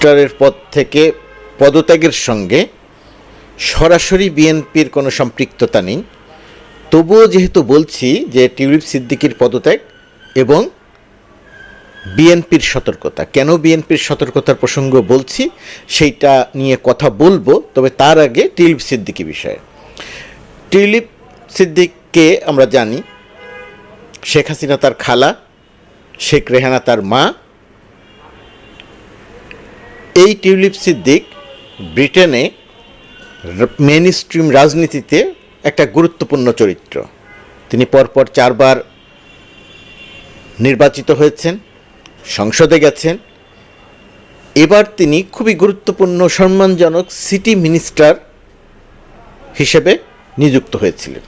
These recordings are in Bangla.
মিনিস্টারের পদ থেকে পদত্যাগের সঙ্গে সরাসরি বিএনপির কোনো সম্পৃক্ততা নেই। তবুও যেহেতু বলছি যে টিউলিপ সিদ্দিকির পদত্যাগ এবং বিএনপির সতর্কতা, কেন বিএনপির সতর্কতার প্রসঙ্গ বলছি সেইটা নিয়ে কথা বলব, তবে তার আগে টিউলিপ সিদ্দিকি বিষয়ে। টিউলিপ সিদ্দিককে আমরা জানি, শেখ হাসিনা তার খালা, শেখ রেহানা তার মা এই টিউলিপ সিদ্দিক ব্রিটেনে মেন স্ট্রিম রাজনীতিতে একটা গুরুত্বপূর্ণ চরিত্র। তিনি পরপর চারবার নির্বাচিত হয়েছেন, সংসদে গেছেন। এবার তিনি খুবই গুরুত্বপূর্ণ, সম্মানজনক সিটি মিনিস্টার হিসেবে নিযুক্ত হয়েছিলেন।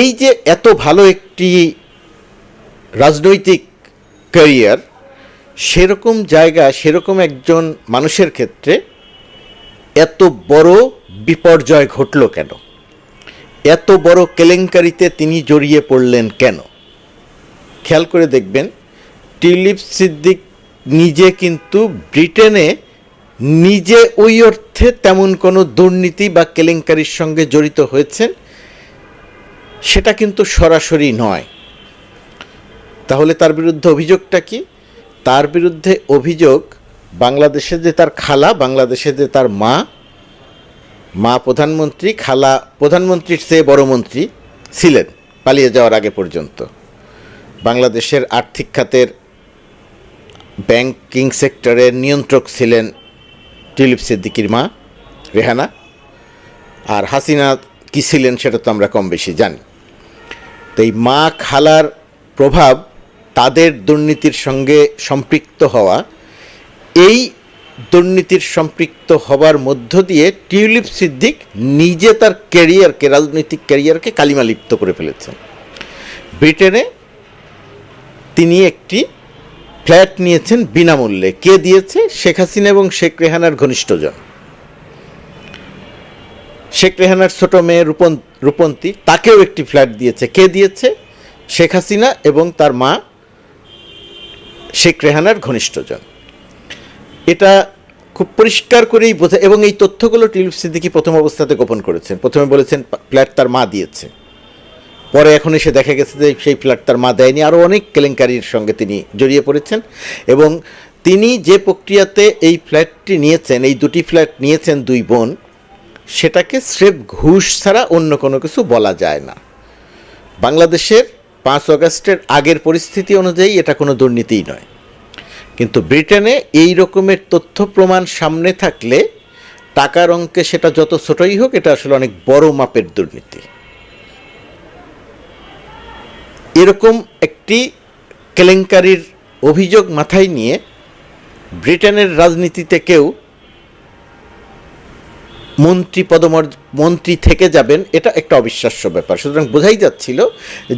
এই যে এত ভালো একটি রাজনৈতিক ক্যারিয়ার সেরকম জায়গা, সেরকম একজন মানুষের ক্ষেত্রে এত বড় বিপর্যয় ঘটল কেন? এত বড় কেলেঙ্কারিতে তিনি জড়িয়ে পড়লেন কেন? খেয়াল করে দেখবেন টিউলিপ সিদ্দিক নিজে কিন্তু ব্রিটেনে নিজে ওই অর্থে তেমন কোনো দুর্নীতি বা কেলেঙ্কারির সঙ্গে জড়িত হয়েছেন, সেটা কিন্তু সরাসরি নয়। তাহলে তার বিরুদ্ধে অভিযোগটা কি? তার বিরুদ্ধে অভিযোগ, বাংলাদেশে যে তার খালা, বাংলাদেশে যে তার মা মা প্রধানমন্ত্রী, খালা প্রধানমন্ত্রীর চেয়ে বড় মন্ত্রী ছিলেন পালিয়ে যাওয়ার আগে পর্যন্ত। বাংলাদেশের আর্থিক খাতের ব্যাংকিং সেক্টরের নিয়ন্ত্রক ছিলেন টিউলিপ সিদ্দিকির মা রেহানা। আর হাসিনা কী ছিলেন সেটা তো আমরা কম বেশি জানি। তো এই মা খালার প্রভাব তাদের দুর্নীতির সঙ্গে সম্পৃক্ত হওয়া, এই দুর্নীতির সম্পৃক্ত হবার মধ্য দিয়ে টিউলিপ সিদ্দিক নিজে তার ক্যারিয়ারকে, রাজনৈতিক ক্যারিয়ারকে কালিমালিপ্ত করে ফেলেছেন। ব্রিটেনে তিনি একটি ফ্ল্যাট নিয়েছেন বিনামূল্যে। কে দিয়েছে? শেখ হাসিনা এবং শেখ রেহানার ঘনিষ্ঠজন। শেখ রেহানার ছোট মেয়ে রূপন, রূপন্তী, তাকেও একটি ফ্ল্যাট দিয়েছে। কে দিয়েছে? শেখ হাসিনা এবং তার মা শেখ রেহানার ঘনিষ্ঠজন। এটা খুব পরিষ্কার করেই বোঝা এবং এই তথ্যগুলো টিউলিপ সিদ্দিকি প্রথম অবস্থাতে গোপন করেছেন। প্রথমে বলেছেন, ফ্ল্যাট তার মা দিয়েছে। পরে এখন এসে দেখা গেছে যে সেই ফ্ল্যাট তার মা দেয়নি। আরও অনেক কেলেঙ্কারির সঙ্গে তিনি জড়িয়ে পড়েছেন। এবং তিনি যে প্রক্রিয়াতে এই ফ্ল্যাটটি নিয়েছেন, এই দুটি ফ্ল্যাট নিয়েছেন দুই বোন, সেটাকে স্রেফ ঘুষ ছাড়া অন্য কোনো কিছু বলা যায় না। বাংলাদেশের পাঁচ অগাস্টের আগের পরিস্থিতি অনুযায়ী এটা কোনো দুর্নীতিই নয়। কিন্তু ব্রিটেনে এই রকমের তথ্য প্রমাণ সামনে থাকলে টাকার অঙ্কে সেটা যত ছোটই হোক, এটা আসলে অনেক বড় মাপের দুর্নীতি। এরকম একটি কেলেঙ্কারির অভিযোগ মাথায় নিয়ে ব্রিটেনের রাজনীতিতে কেউ মন্ত্রী পদমর্য মন্ত্রী থেকে যাবেন, এটা একটা অবিশ্বাস্য ব্যাপার। সুতরাং বোঝাই যাচ্ছিল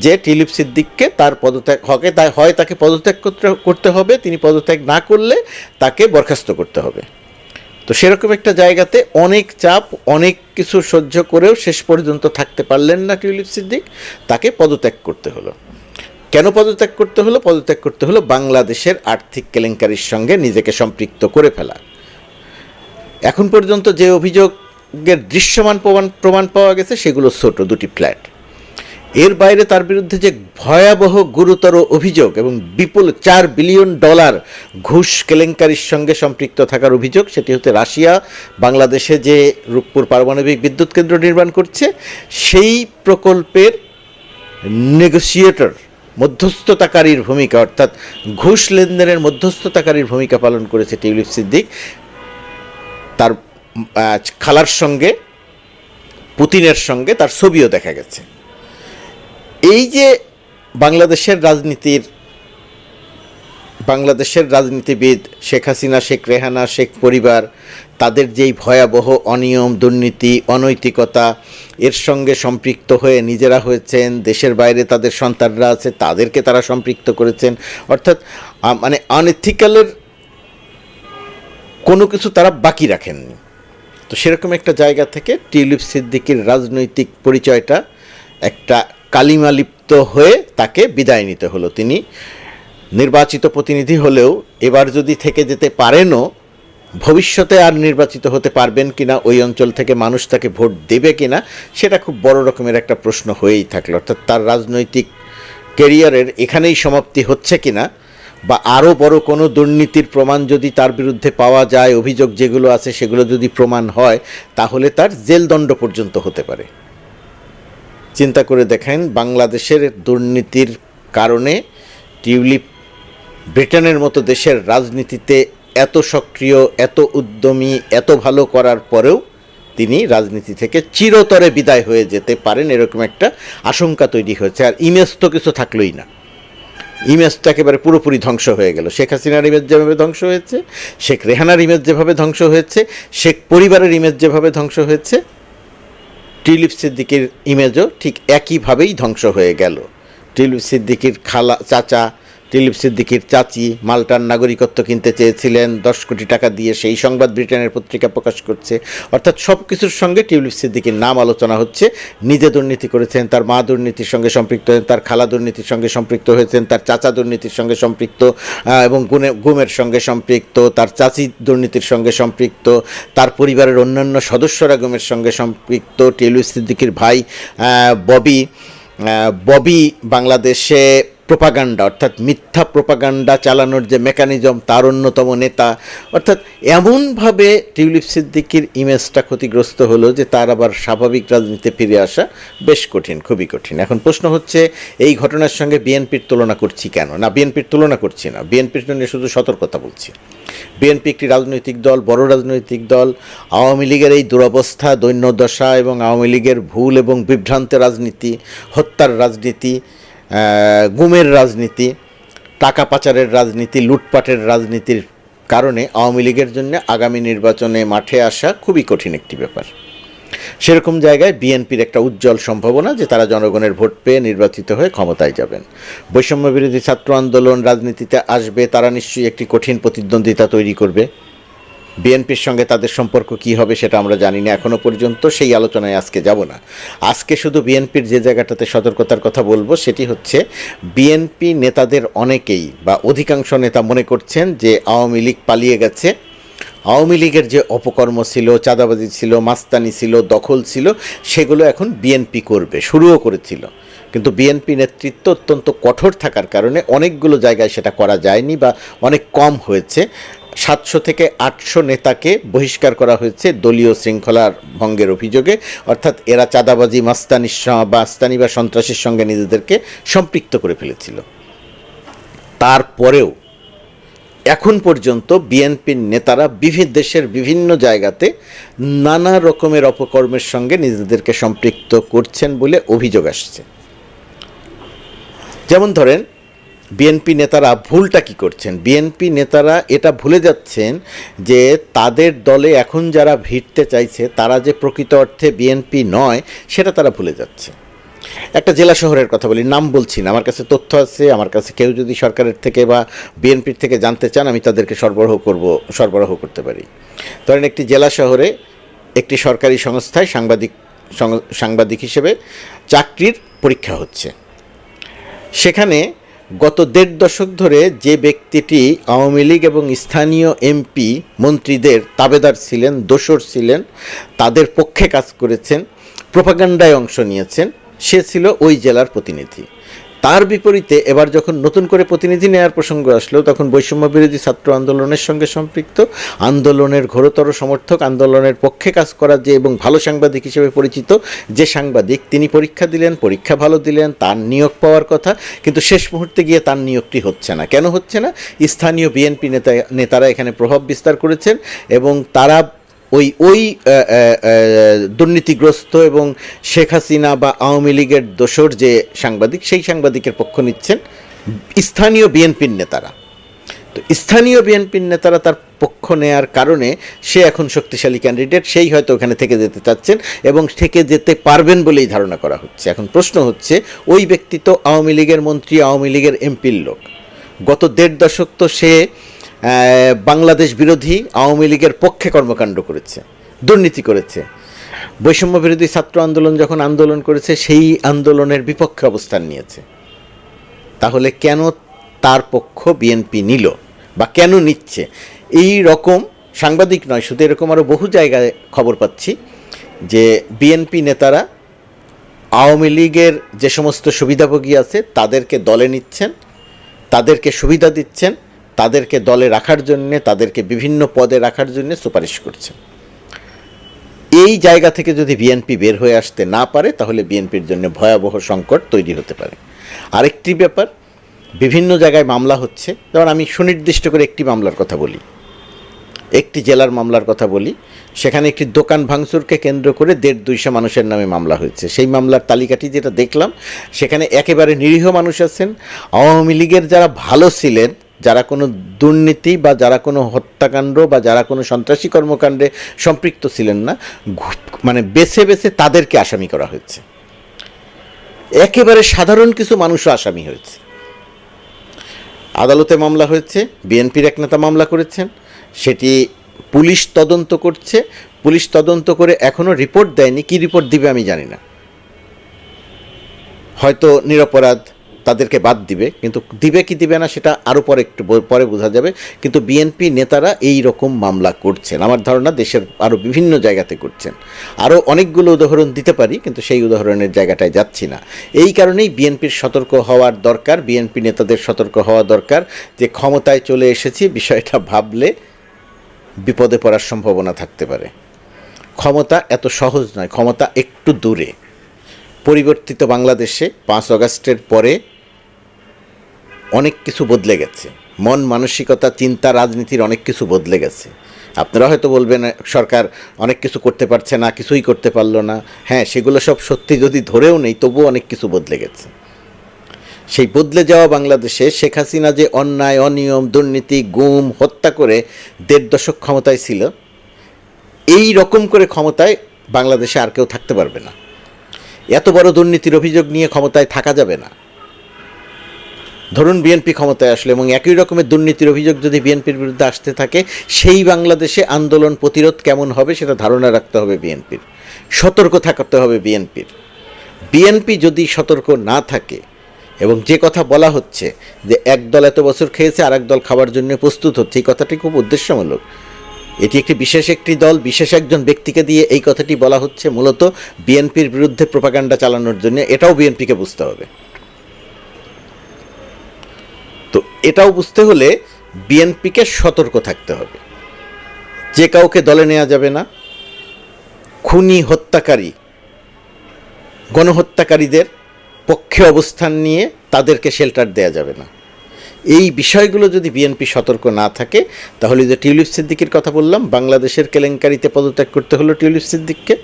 যে টিলিপ সিদ্দিককে তার পদত্যাগ, হকে তাই, হয় তাকে পদত্যাগ করতে হবে, তিনি পদত্যাগ না করলে তাকে বরখাস্ত করতে হবে। তো সেরকম একটা জায়গাতে অনেক চাপ, অনেক কিছু সহ্য করেও শেষ পর্যন্ত থাকতে পারলেন না টিউলিপ সিদ্দিক, তাকে পদত্যাগ করতে হলো। কেন পদত্যাগ করতে হলো? পদত্যাগ করতে হলো বাংলাদেশের আর্থিক কেলেঙ্কারির সঙ্গে নিজেকে সম্পৃক্ত করে ফেলা। এখন পর্যন্ত যে অভিযোগের দৃশ্যমান প্রমাণ প্রমাণ পাওয়া গেছে, সেগুলো ছোট, দুটি ফ্ল্যাট। এর বাইরে তার বিরুদ্ধে যে ভয়াবহ গুরুতর অভিযোগ এবং বিপুল চার বিলিয়ন ডলার ঘুষ কেলেঙ্কারির সঙ্গে সম্পৃক্ত থাকার অভিযোগ, সেটি হচ্ছে রাশিয়া, বাংলাদেশে যে রূপপুর পারমাণবিক বিদ্যুৎ কেন্দ্র নির্মাণ করছে, সেই প্রকল্পের নেগোসিয়েটর, মধ্যস্থতাকারীর ভূমিকা, অর্থাৎ ঘুষ লেনদেনের মধ্যস্থতাকারীর ভূমিকা পালন করেছে টিউলিপ সিদ্দিক। তার খালার সঙ্গে, পুতিনের সঙ্গে তার ছবিও দেখা গেছে। এই যে বাংলাদেশের রাজনীতির, বাংলাদেশের রাজনীতিবিদ শেখ হাসিনা, শেখ রেহানা, শেখ পরিবার, তাদের যেই ভয়াবহ অনিয়ম, দুর্নীতি, অনৈতিকতা, এর সঙ্গে সম্পৃক্ত হয়ে নিজেরা হয়েছেন, দেশের বাইরে তাদের সন্তানরা আছে, তাদেরকে তারা সম্পৃক্ত করেছেন, অর্থাৎ মানে আনএথিক্যালের কোনো কিছু তারা বাকি রাখেননি। তো সেরকম একটা জায়গা থেকে টিউলিপ সিদ্দিকির রাজনৈতিক পরিচয়টা একটা কালিমালিপ্ত হয়ে তাকে বিদায় নিতে হলো। তিনি নির্বাচিত প্রতিনিধি হলেও এবার যদি থেকে যেতে পারেনও, ভবিষ্যতে আর নির্বাচিত হতে পারবেন কিনা, ওই অঞ্চল থেকে মানুষ তাকে ভোট দেবে কিনা, সেটা খুব বড় রকমের একটা প্রশ্ন হয়েই থাকল। অর্থাৎ তার রাজনৈতিক কেরিয়ারের এখানেই সমাপ্তি হচ্ছে কিনা বা আরও বড় কোনো দুর্নীতির প্রমাণ যদি তার বিরুদ্ধে পাওয়া যায়, অভিযোগ যেগুলো আছে সেগুলো যদি প্রমাণ হয়, তাহলে তার জেলদণ্ড পর্যন্ত হতে পারে। চিন্তা করে দেখেন, বাংলাদেশের দুর্নীতির কারণে টিউলিপ ব্রিটেনের মতো দেশের রাজনীতিতে এত সক্রিয়, এত উদ্যমী, এত ভালো করার পরেও তিনি রাজনীতি থেকে চিরতরে বিদায় হয়ে যেতে পারেন, এরকম একটা আশঙ্কা তৈরি হয়েছে। আর ইমেজ তো কিছু থাকলোই না। ইমেজ তো একেবারে পুরোপুরি ধ্বংস হয়ে গেল। শেখ হাসিনার ইমেজ যেভাবে ধ্বংস হয়েছে, শেখ রেহানার ইমেজ যেভাবে ধ্বংস হয়েছে, শেখ পরিবারের ইমেজ যেভাবে ধ্বংস হয়েছে টিউলিপ সিদ্দিকির ইমেজও ঠিক একইভাবেই ধ্বংস হয়ে গেল। টিউলিপ সিদ্দিকির খালা, চাচা টিউলিপ সিদ্দিকির চাচি মাল্টার নাগরিকত্ব কিনতে চেয়েছিলেন, দশ কোটি টাকা দিয়ে সেই সংবাদ ব্রিটেনের পত্রিকা প্রকাশ করছে। অর্থাৎ সব কিছুর সঙ্গে টিউলিপ সিদ্দিকির নাম আলোচনা হচ্ছে। নিজে দুর্নীতি করেছেন, তার মা দুর্নীতির সঙ্গে সম্পৃক্ত হয়েছেন, তার খালা দুর্নীতির সঙ্গে সম্পৃক্ত হয়েছেন, তার চাচা দুর্নীতির সঙ্গে সম্পৃক্ত এবং গুণে গুমের সঙ্গে সম্পৃক্ত, তার চাচি দুর্নীতির সঙ্গে সম্পৃক্ত, তার পরিবারের অন্যান্য সদস্যরা গুমের সঙ্গে সম্পৃক্ত, টিউলিপ সিদ্দিকির ভাই ববি ববি বাংলাদেশে প্রোপাগান্ডা অর্থাৎ মিথ্যা প্রোপাগান্ডা চালানোর যে মেকানিজম তার অন্যতম নেতা, অর্থাৎ এমনভাবে টিউলিপ সিদ্দিকির ইমেজটা ক্ষতিগ্রস্ত হলো যে তার আবার স্বাভাবিক রাজনীতিতে ফিরে আসা বেশ কঠিন, খুবই কঠিন। এখন প্রশ্ন হচ্ছে, এই ঘটনার সঙ্গে বিএনপির তুলনা করছি কেন? না, বিএনপির তুলনা করছি না। বিএনপির জন্য শুধু সতর্কতা বলছি। বিএনপি একটি রাজনৈতিক দল, বড় রাজনৈতিক দল। আওয়ামী লীগের এই দুরবস্থা, দৈন্যদশা এবং আওয়ামী লীগের ভুল এবং বিভ্রান্ত রাজনীতি, হত্যার রাজনীতি গুমের রাজনীতি, টাকা পাচারের রাজনীতি, লুটপাটের রাজনীতির কারণে আওয়ামী লীগের জন্য আগামী নির্বাচনে মাঠে আসা খুবই কঠিন একটি ব্যাপার। সেরকম জায়গায় বিএনপির একটা উজ্জ্বল সম্ভাবনা যে তারা জনগণের ভোট পেয়ে নির্বাচিত হয়ে ক্ষমতায় যাবেন। বৈষম্য বিরোধী ছাত্র আন্দোলন রাজনীতিতে আসবে, তারা নিশ্চয়ই একটি কঠিন প্রতিদ্বন্দ্বিতা তৈরি করবে। বিএনপির সঙ্গে তাদের সম্পর্ক কি হবে সেটা আমরা জানি না এখনও পর্যন্ত, সেই আলোচনায় আজকে যাব না। আজকে শুধু বিএনপির যে জায়গাটাতে সতর্কতার কথা বলব, সেটি হচ্ছে বিএনপি নেতাদের অনেকেই বা অধিকাংশ নেতা মনে করছেন যে আওয়ামী লীগ পালিয়ে গেছে। আওয়ামী লীগের যে অপকর্ম ছিল, চাঁদাবাজি ছিল, মাস্তানি ছিল, দখল ছিল, সেগুলো এখন বিএনপি করবে, শুরুও করেছিল। কিন্তু বিএনপি নেতৃত্ব অত্যন্ত কঠোর থাকার কারণে অনেকগুলো জায়গায় সেটা করা যায়নি বা অনেক কম হয়েছে। সাতশো থেকে আটশো নেতাকে বহিষ্কার করা হয়েছে দলীয় শৃঙ্খলার ভঙ্গের অভিযোগে। অর্থাৎ এরা চাঁদাবাজি, মাস্তানি মাস্তানি বা সন্ত্রাসের সঙ্গে নিজেদেরকে সম্পৃক্ত করে ফেলেছিল। তারপরেও এখন পর্যন্ত বিএনপির নেতারা বিভিন্ন দেশের বিভিন্ন জায়গাতে নানা রকমের অপকর্মের সঙ্গে নিজেদেরকে সম্পৃক্ত করছেন বলে অভিযোগ আসছে। যেমন ধরেন বিএনপি নেতারা ভুলটা কি করছেন? বিএনপি নেতারা এটা ভুলে যাচ্ছেন যে তাদের দলে এখন যারা ভিড়তে চাইছে, তারা যে প্রকৃত অর্থে বিএনপি নয়, সেটা তারা ভুলে যাচ্ছে। একটা জেলা শহরের কথা বলি, নাম বলছি না, আমার কাছে তথ্য আছে, আমার কাছে কেউ যদি সরকারের থেকে বা বিএনপির থেকে জানতে চান, আমি তাদেরকে সরবরাহ করব, সরবরাহ করতে পারি। ধরেন একটি জেলা শহরে একটি সরকারি সংস্থায় সাংবাদিক সাংবাদিক হিসেবে চাকরির পরীক্ষা হচ্ছে। সেখানে গত দেড় দশক ধরে যে ব্যক্তিটি আওয়ামী লীগ এবং স্থানীয় এমপি মন্ত্রীদের তাবেদার ছিলেন দোসর ছিলেন, তাদের পক্ষে কাজ করেছেন, প্রোপাগান্ডায় অংশ নিয়েছেন, সে ছিল ওই জেলার প্রতিনিধি। তার বিপরীতে এবার যখন নতুন করে প্রতিনিধি নেওয়ার প্রসঙ্গ আসলো, তখন বৈষম্য বিরোধী ছাত্র আন্দোলনের সঙ্গে সম্পৃক্ত, আন্দোলনের ঘোরতর সমর্থক, আন্দোলনের পক্ষে কাজ করা যে এবং ভালো সাংবাদিক হিসেবে পরিচিত যে সাংবাদিক, তিনি পরীক্ষা দিলেন, পরীক্ষা ভালো দিলেন, তার নিয়োগ পাওয়ার কথা, কিন্তু শেষ মুহূর্তে গিয়ে তার নিয়োগটি হচ্ছে না। কেন হচ্ছে না? স্থানীয় বিএনপি নেতা, নেতারা এখানে প্রভাব বিস্তার করেছেন এবং তারা ওই ওই দুর্নীতিগ্রস্ত এবং শেখ হাসিনা বা আওয়ামী লীগের দোসর যে সাংবাদিক, সেই সাংবাদিকের পক্ষ নিচ্ছেন স্থানীয় বিএনপির নেতারা। তো স্থানীয় বিএনপির নেতারা তার পক্ষ নেয়ার কারণে সে এখন শক্তিশালী ক্যান্ডিডেট সেই হয়তো ওখানে থেকে যেতে চাচ্ছেন এবং থেকে যেতে পারবেন বলেই ধারণা করা হচ্ছে। এখন প্রশ্ন হচ্ছে, ওই ব্যক্তি তো আওয়ামী লীগের মন্ত্রী, আওয়ামী লীগের এমপির লোক। গত দেড় দশক তো সে বাংলাদেশ বিরোধী আওয়ামী লীগের পক্ষে কর্মকাণ্ড করেছে, দুর্নীতি করেছে। বৈষম্য বিরোধী ছাত্র আন্দোলন যখন আন্দোলন করেছে, সেই আন্দোলনের বিপক্ষে অবস্থান নিয়েছে। তাহলে কেন তার পক্ষ বিএনপি নিল বা কেন নিচ্ছে? এই রকম সাংবাদিক নয়, শুধু এরকম আরও বহু জায়গায় খবর পাচ্ছি যে বিএনপি নেতারা আওয়ামী লীগের যে সমস্ত সুবিধাভোগী আছে, তাদেরকে দলে নিচ্ছেন, তাদেরকে সুবিধা দিচ্ছেন তাদেরকে দলে রাখার জন্যে, তাদেরকে বিভিন্ন পদে রাখার জন্য সুপারিশ করছেন এই জায়গা থেকে যদি বিএনপি বের হয়ে আসতে না পারে, তাহলে বিএনপির জন্য ভয়াবহ সংকট তৈরি হতে পারে। আরেকটি ব্যাপার, বিভিন্ন জায়গায় মামলা হচ্ছে। যেমন আমি সুনির্দিষ্ট করে একটি মামলার কথা বলি। একটি জেলার মামলার কথা বলি। সেখানে একটি দোকান ভাঙচুরকে কেন্দ্র করে দেড় দুইশো মানুষের নামে মামলা হয়েছে। সেই মামলার তালিকাটি যেটা দেখলাম, সেখানে একেবারে নিরীহ মানুষ আছেন। আওয়ামী লীগের যারা ভালো ছিলেন যারা কোনো দুর্নীতি বা যারা কোনো হত্যাকাণ্ড বা যারা কোনো সন্ত্রাসী কর্মকাণ্ডে সম্পৃক্ত ছিলেন না মানে বেছে বেছে তাদেরকে আসামি করা হয়েছে। একেবারে সাধারণ কিছু মানুষও আসামি হয়েছে। আদালতে মামলা হয়েছে, বিএনপির এক নেতা মামলা করেছেন, সেটি পুলিশ তদন্ত করছে, পুলিশ তদন্ত করে এখনও রিপোর্ট দেয়নি, কি রিপোর্ট দিবে আমি জানি না। হয়তো নিরপরাধ তাদেরকে বাদ দিবে, কিন্তু দিবে কি দিবে না সেটা আরও পরে একটু পরে বোঝা যাবে। কিন্তু বিএনপি নেতারা এই রকম মামলা করছেন। আমার ধারণা দেশের আরও বিভিন্ন জায়গাতে করছেন। আরও অনেকগুলো উদাহরণ দিতে পারি, কিন্তু সেই উদাহরণের জায়গাটায় যাচ্ছি না। এই কারণেই বিএনপির সতর্ক হওয়ার দরকার বিএনপি নেতাদের সতর্ক হওয়া দরকার যে ক্ষমতায় চলে এসেছি, বিষয়টা ভাবলে বিপদে পড়ার সম্ভাবনা থাকতে পারে। ক্ষমতা এত সহজ নয়, ক্ষমতা একটু দূরে। পরিবর্তিত বাংলাদেশে পাঁচ আগস্টের পরে অনেক কিছু বদলে গেছে। মন, মানসিকতা, চিন্তা, রাজনীতির অনেক কিছু বদলে গেছে। আপনারা হয়তো বলবেন, সরকার অনেক কিছু করতে পারছে না, কিছুই করতে পারল না। হ্যাঁ সেগুলো সব সত্যি যদি ধরেও নেই, তবুও অনেক কিছু বদলে গেছে। সেই বদলে যাওয়া বাংলাদেশে শেখ হাসিনা যে অন্যায়, অনিয়ম, দুর্নীতি, গুম, হত্যা করে দেড় দশক ক্ষমতায় ছিল, এই রকম করে ক্ষমতায় বাংলাদেশে আর কেউ থাকতে পারবে না। এত বড় দুর্নীতির অভিযোগ নিয়ে ক্ষমতায় থাকা যাবে না। ধরুন বিএনপি ক্ষমতায় আসলে এবং একই রকমের দুর্নীতির অভিযোগ যদি বিএনপির বিরুদ্ধে আসতে থাকে, সেই বাংলাদেশে আন্দোলন প্রতিরোধ কেমন হবে সেটা ধারণা রাখতে হবে বিএনপির। সতর্ক থাকতে হবে বিএনপির। বিএনপি যদি সতর্ক না থাকে, এবং যে কথা বলা হচ্ছে যে এক দল এত বছর খেয়েছে আর দল খাবার জন্য প্রস্তুত হচ্ছে, এই কথাটি খুব উদ্দেশ্যমূলক। এটি একটি বিশেষ একটি দল, বিশেষ একজন ব্যক্তিকে দিয়ে এই কথাটি বলা হচ্ছে মূলত বিএনপির বিরুদ্ধে প্রপাগান্ডা চালানোর জন্য। এটাও বিএনপিকে বুঝতে হবে তো এটাও বুঝতে হলে বিএনপিকে সতর্ক থাকতে হবে। যে কাউকে দলে নেওয়া যাবে না, খুনি হত্যাকারী, গণহত্যাকারীদের পক্ষে অবস্থান নিয়ে তাদেরকে শেল্টার দেয়া যাবে না। এই বিষয়গুলো যদি বিএনপি সতর্ক না থাকে, তাহলে যে টিউলিপ সিদ্দিকের কথা বললাম, বাংলাদেশের কেলেঙ্কারিতে পদত্যাগ করতে হলো টিউলিপ সিদ্দিককে।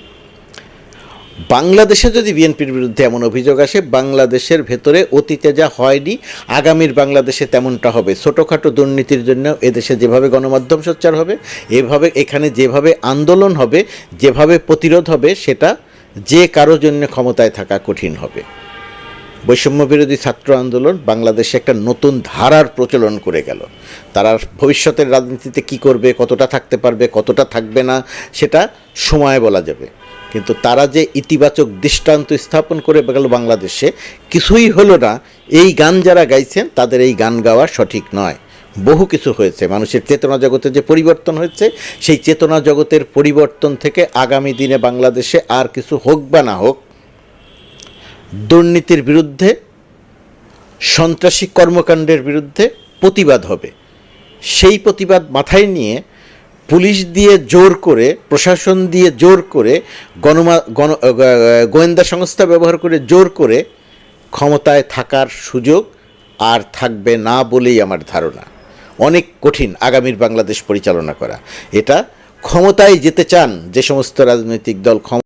বাংলাদেশে যদি বিএনপির বিরুদ্ধে এমন অভিযোগ আসে, বাংলাদেশের ভেতরে অতীতে যা হয়নি, আগামীর বাংলাদেশে তেমনটা হবে। ছোটোখাটো দুর্নীতির জন্য এদেশে যেভাবে গণমাধ্যম সোচ্চার হবে, এভাবে এখানে যেভাবে আন্দোলন হবে, যেভাবে প্রতিরোধ হবে, সেটা যে কারও জন্য ক্ষমতায় থাকা কঠিন হবে। বৈষম্য বিরোধী ছাত্র আন্দোলন বাংলাদেশে একটা নতুন ধারার প্রচলন করে গেল। তারা ভবিষ্যতের রাজনীতিতে কি করবে, কতটা থাকতে পারবে, কতটা থাকবে না, সেটা সময় বলা যাবে। কিন্তু তারা যে ইতিবাচক দৃষ্টান্ত স্থাপন করে গেল বাংলাদেশে, কিছুই হলো না। এই গান যারা গাইছেন, তাদের এই গান গাওয়া সঠিক নয়। বহু কিছু হয়েছে। মানুষের চেতনা জগতে যে পরিবর্তন হয়েছে, সেই চেতনা জগতের পরিবর্তন থেকে আগামী দিনে বাংলাদেশে আর কিছু হোক বা না হোক, দুর্নীতির বিরুদ্ধে, সন্ত্রাসী কর্মকাণ্ডের বিরুদ্ধে প্রতিবাদ হবে। সেই প্রতিবাদ মাথায় নিয়ে পুলিশ দিয়ে জোর করে, প্রশাসন দিয়ে জোর করে, গণমা, গণ গোয়েন্দা সংস্থা ব্যবহার করে জোর করে ক্ষমতায় থাকার সুযোগ আর থাকবে না বলেই আমার ধারণা। অনেক কঠিন আগামীর বাংলাদেশ পরিচালনা করা। এটা ক্ষমতায় যেতে চান যে সমস্ত রাজনৈতিক দল ক্ষমতা